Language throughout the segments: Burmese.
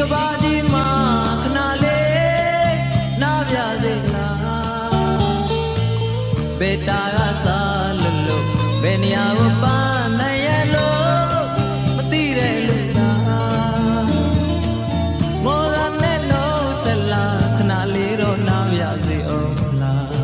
ကဘာကြီးမှာခဏလေးနားပြစေလားဘေတာကစားလို့လို့ဘယ်နေရာကိုပန်းနိုင်ရလို့မသိတဲ့လူလားမောရနဲ့လို့ဆက်လာခဏလေးတော့နားပြစေအောင်လား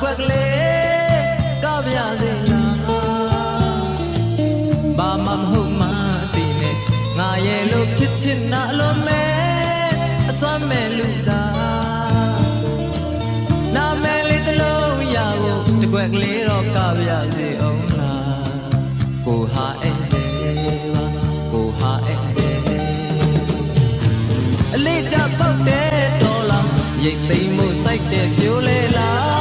ခွက်ကလေးကပြစေလားဘာမှမဟုတ်မှသိနေငါရဲ့လို့ဖြစ်ချင်တာလို့မဲအစွမ်းမဲ့လူသားနာမည်လေးတစ်လုံးရဖို့တစ်ခွက်ကလေးတော့ကပြစေအောင်လားကိုဟာဧည့်သည်ပါကိုဟာဧည့်သည်အလေးကြပောက်တဲ့တော်လားရိတ်သိမ်းမှုစိုက်တဲ့ပြိုးလေလား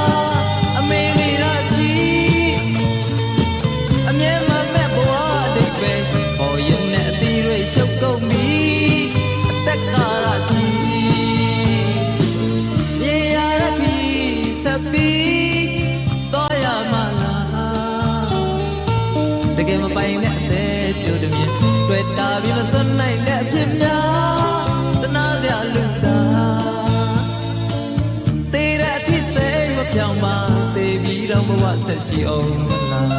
တကယ်မပိုင်တဲ့အသေးကျိုးတမြင်တွေ့တာပြီးမစွန့်နိုင်တဲ့အဖြစ်များတနာစရာလူသားတေးတဲ့အထိစိတ်မပြောင်းပါတေးပြီးတော့ဘဝဆက်ရှိအောင်မလား